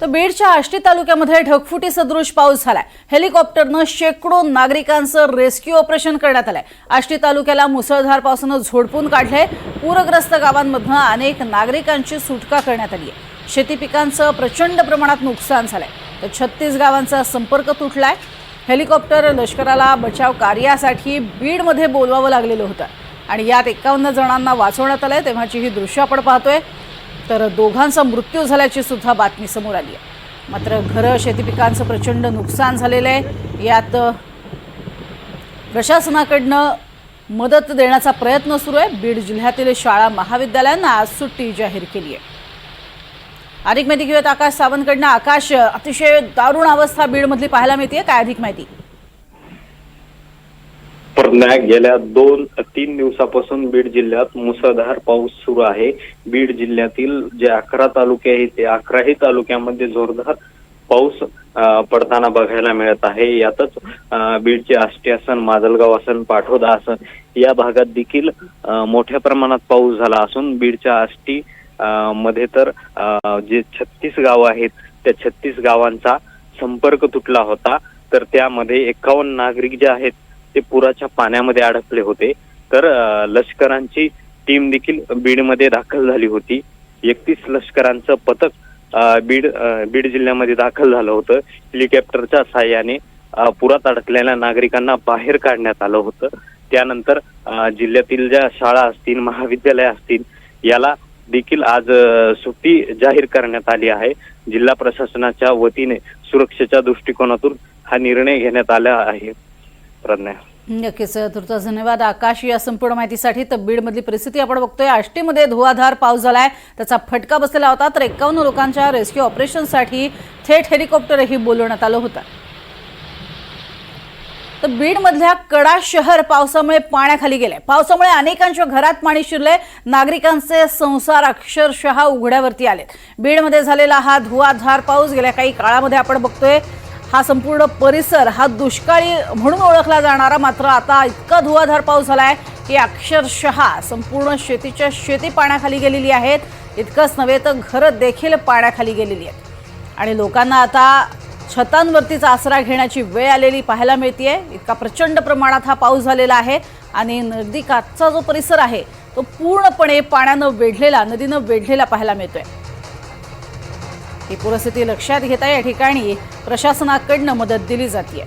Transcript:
तर बीडच्या आष्टी तालुक्यामध्ये ढगफुटी सदृश पाऊस झालाय. हेलिकॉप्टरनं शेकडो नागरिकांचं रेस्क्यू ऑपरेशन करण्यात आलंय. आष्टी तालुक्याला मुसळधार पावसानं झोडपून काढलंय. पूरग्रस्त गावांमधनं अनेक नागरिकांची सुटका करण्यात आली आहे शेती पिकांचं प्रचंड प्रमाणात नुकसान झालंय. तर छत्तीस गावांचा संपर्क तुटलाय. हेलिकॉप्टर लष्कराला बचाव कार्यासाठी बीडमध्ये बोलवावं लागलेलं होतं. आणि यात एकावन्न जणांना वाचवण्यात आलंय. तेव्हाची ही दृश्य आपण पाहतोय. तर दोघांचा मृत्यू झाल्याची सुद्धा बातमी समोर आली आहे. मात्र घरं शेती पिकांचं प्रचंड नुकसान झालेलं आहे. यात प्रशासनाकडनं मदत देण्याचा प्रयत्न सुरू आहे. बीड जिल्ह्यातील शाळा महाविद्यालयांना आज सुट्टी जाहीर केली आहे. अधिक माहिती घेऊयात आकाश सावंतकडनं. आकाश अतिशय दारुण अवस्था बीडमधली पाहायला मिळते काय अधिक माहिती? प्रज्ञा गेल्या दोन तीन दिवसापासून बीड जिल्ह्यात मुसळधार पाऊस सुरू आहे. बीड जिल्ह्यातील जे अकरा तालुके आहेत ते अकराही तालुक्यामध्ये जोरदार पाऊस पडताना बघायला मिळत आहे. यातच बीडचे आष्टी आसन माजलगाव आसन पाठोदा आसन या भागात देखील मोठ्या प्रमाणात पाऊस झाला असून बीडच्या आष्टी अं, मध्ये तर अं, जे छत्तीस गाव आहेत त्या छत्तीस गावांचा संपर्क तुटला होता. तर त्यामध्ये एकावन्न नागरिक जे आहेत ते पुराच्या पाण्यामध्ये अडकले होते. तर लष्करांची टीम देखील बीडमध्ये दाखल झाली होती. एकतीस लष्करांचं पथक बीड बीड जिल्ह्यामध्ये दाखल झालं होतं. हेलिकॉप्टरच्या साह्याने पुरात अडकलेल्या नागरिकांना बाहेर काढण्यात आलं होतं. त्यानंतर जिल्ह्यातील ज्या शाळा असतील महाविद्यालय असतील याला देखील आज सुट्टी जाहीर करण्यात आली आहे. जिल्हा प्रशासनाच्या वतीने सुरक्षेच्या दृष्टिकोनातून हा निर्णय घेण्यात आला आहे. प्रज्ञा. नक्कीच तुर्तास धन्यवाद. आकाश या संपूर्ण माहितीसाठी तर बीडमधली परिस्थिती आपण बघतोय. आष्टीमध्ये धुवाधार पाऊस झालाय. त्याचा फटका बसलेला होता तर एकावन्न लोकांच्या रेस्क्यू ऑपरेशनसाठी थेट हेलिकॉप्टरही बोलवण्यात आलं होतं. तर बीडमधल्या कडा शहर पावसामुळे पाण्याखाली गेले पावसामुळे अनेकांच्या घरात पाणी शिरले नागरिकांचे संसार अक्षरशः उघड्यावरती आले बीडमध्ये झालेला हा धुवाधार पाऊस गेल्या काही काळामध्ये आपण बघतोय. हा संपूर्ण परिसर हा दुष्काळी म्हणून ओळखला जाणारा मात्र आता इतका धुवाधार पाऊस झाला आहे की अक्षरशः संपूर्ण शेतीच्या शेती पाण्याखाली गेलेली आहेत. इतकंच नव्हे तर घरं देखील पाण्याखाली गेलेली आहेत. आणि लोकांना आता छतांवरतीच आसरा घेण्याची वेळ आलेली पाहायला मिळते इतका प्रचंड प्रमाणात हा पाऊस झालेला आहे आणि नदी काठचा जो परिसर आहे तो पूर्णपणे पाण्यानं वेढलेला नदीनं वेढलेला पाहायला मिळतोय. ही परिस्थिती लक्षात घेता या ठिकाणी प्रशासनाकडनं मदत दिली जाते